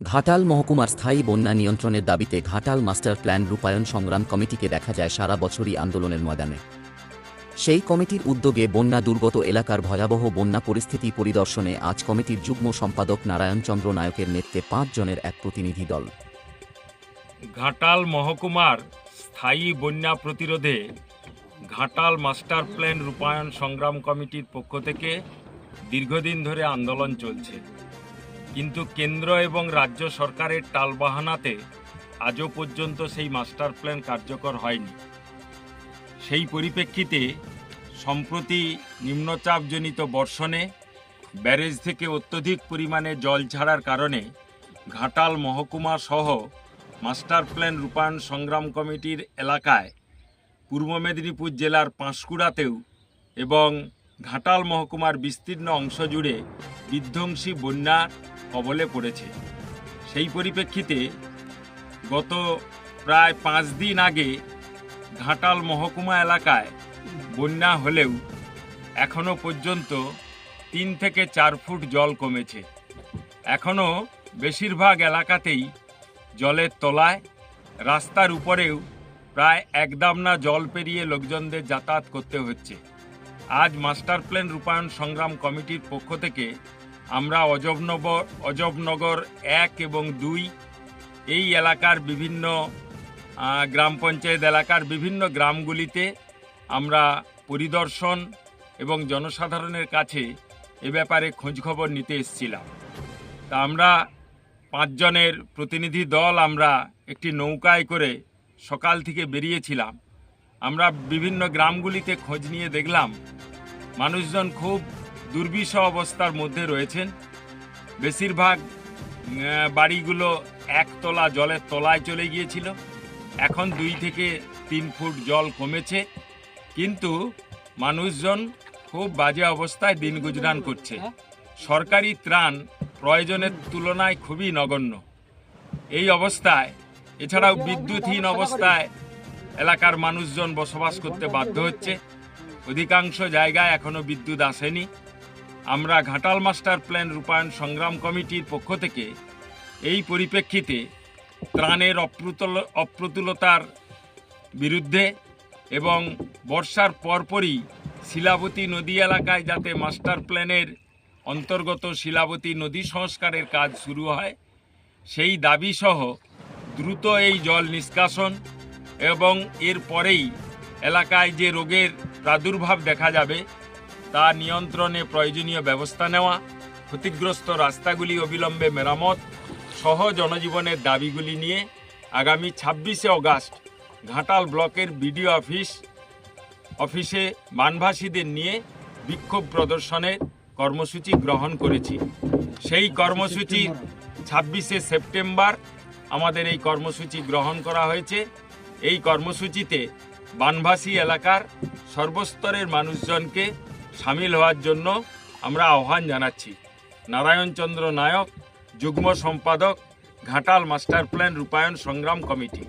ঘাটাল মহকুমার স্থায়ী বন্যা নিয়ন্ত্রণের দাবিতে ঘাটাল মাস্টার প্ল্যান রূপায়ণ সংগ্রাম কমিটিকে দেখা যায় সারা বছরই আন্দোলনের ময়দানে। সেই কমিটির উদ্যোগে বন্যা দুর্গত এলাকার ভয়াবহ বন্যা পরিস্থিতি পরিদর্শনে আজ কমিটির যুগ্ম সম্পাদক নারায়ণ চন্দ্র নায়কের নেতৃত্বে পাঁচ জনের এক প্রতিনিধি দল। ঘাটাল মহকুমার স্থায়ী বন্যা প্রতিরোধে ঘাটাল মাস্টার প্ল্যান রূপায়ণ সংগ্রাম কমিটির পক্ষ থেকে দীর্ঘদিন ধরে আন্দোলন চলছে। কিন্তু কেন্দ্র এবং রাজ্য সরকারের টালবাহানাতে আজও পর্যন্ত সেই মাস্টার প্ল্যান কার্যকর হয়নি। সেই পরিপ্রেক্ষিতে, সম্প্রতি নিম্নচাপজনিত বর্ষণে ব্যারেজ থেকে অত্যধিক পরিমাণে জল ছাড়ার কারণে ঘাটাল মহকুমা সহ মাস্টার প্ল্যান রূপায়ণ সংগ্রাম কমিটির এলাকায় পূর্ব মেদিনীপুর জেলার পাঁশকুড়াতেও এবং ঘাটাল মহকুমার বিস্তীর্ণ অংশ জুড়ে বিধ্বংসী বন্যা কবলে পড়েছে। সেই পরিপ্রেক্ষিতে গত প্রায় পাঁচ দিন আগে ঘাটাল মহকুমা এলাকায় বন্যা হলেও এখনও পর্যন্ত তিন থেকে চার ফুট জল কমেছে। এখনও বেশিরভাগ এলাকাতেই জলের তলায়, রাস্তার উপরেও প্রায় একদামনা জল পেরিয়ে লোকজনদের যাতায়াত করতে হচ্ছে। আজ মাস্টার প্ল্যান রূপায়ণ সংগ্রাম কমিটির পক্ষ থেকে আমরা অজবনগর অজবনগর এক এবং দুই এই এলাকার বিভিন্ন গ্রাম পঞ্চায়েত এলাকার বিভিন্ন গ্রামগুলিতে আমরা পরিদর্শন এবং জনসাধারণের কাছে এ ব্যাপারে খোঁজখবর নিতে এসেছিলাম। তা আমরা পাঁচজনের প্রতিনিধি দল আমরা একটি নৌকায় করে সকাল থেকে বেরিয়েছিলাম। আমরা বিভিন্ন গ্রামগুলিতে খোঁজ নিয়ে দেখলাম, মানুষজন খুব দুর্বিষহ অবস্থার মধ্যে রয়েছেন। বেশিরভাগ বাড়িগুলো একতলা জলের তলায় চলে গিয়েছিল। এখন দুই থেকে তিন ফুট জল কমেছে। কিন্তু মানুষজন খুব বাজে অবস্থায় দিন গুজরান করছে। সরকারি ত্রাণ প্রয়োজনের তুলনায় খুবই নগণ্য। এই অবস্থায়, এছাড়াও বিদ্যুৎহীন অবস্থায় এলাকার মানুষজন বসবাস করতে বাধ্য হচ্ছে। অধিকাংশ জায়গায় এখনও বিদ্যুৎ আসেনি। আমরা ঘাটাল মাস্টার প্ল্যান রূপায়ণ সংগ্রাম কমিটির পক্ষ থেকে এই পরিপ্রেক্ষিতে ত্রাণের অপ্রতুল, অপ্রতুলতার বিরুদ্ধে এবং বর্ষার পরপরই শিলাবতী নদী এলাকায় যাতে মাস্টার প্ল্যানের অন্তর্গত শিলাবতী নদী সংস্কারের কাজ শুরু হয়, সেই দাবি সহ দ্রুত এই জল নিষ্কাশন এবং এর পরেই এলাকায় যে রোগের প্রাদুর্ভাব দেখা যাবে তা নিয়ন্ত্রণে প্রয়োজনীয় ব্যবস্থা নেওয়া, ক্ষতিগ্রস্ত রাস্তাগুলি অবিলম্বে মেরামত, সহ জনজীবনের দাবিগুলি নিয়ে আগামী ছাব্বিশে অগাস্ট ঘাটাল ব্লকের বিডিও অফিস, অফিসে বানভাসীদের নিয়ে বিক্ষোভ প্রদর্শনের কর্মসূচি গ্রহণ করেছি। সেই কর্মসূচির ছাব্বিশে সেপ্টেম্বর আমাদের এই কর্মসূচি গ্রহণ করা হয়েছে। এই কর্মসূচিতে বানভাসী এলাকার সর্বস্তরের মানুষজনকে সামিল হওয়ার জন্য আমরা আহ্বান জানাচ্ছি। নারায়ণচন্দ্র নায়ক, যুগ্ম সম্পাদক, ঘাটাল মাস্টার প্ল্যান রূপায়ণ সংগ্রাম কমিটি।